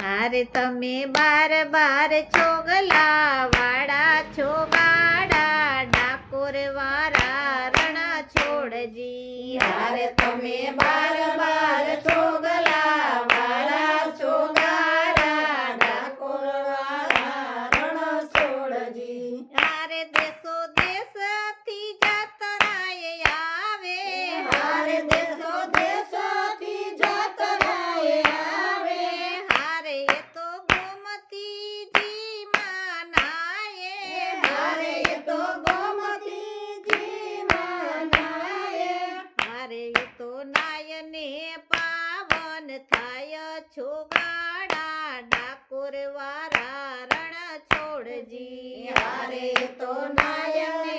હારે તમે બાર બાર ચોગલા વાળા છોગા ઠાકોર વારા રણ છોડજી. હારે તો નાયને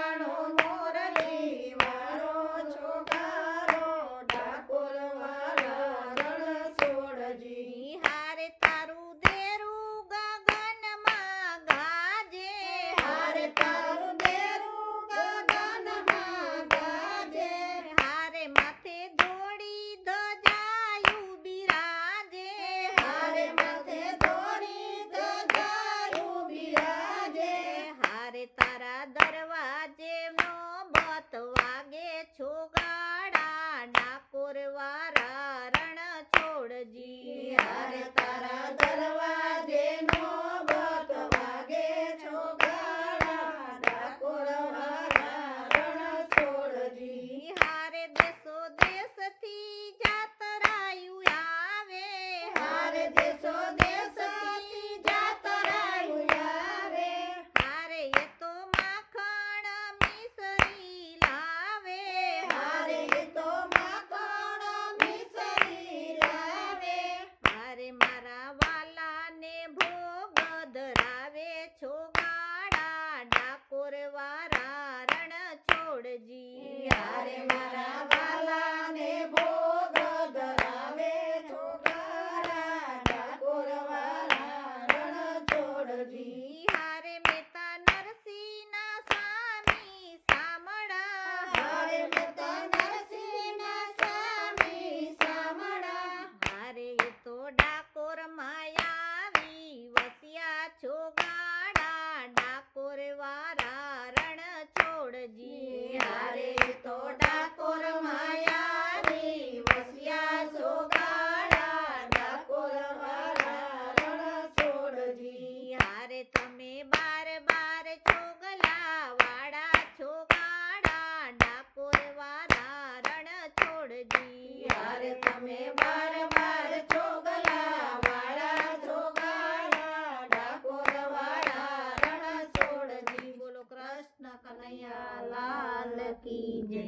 કનૈયા લાલ કી જય.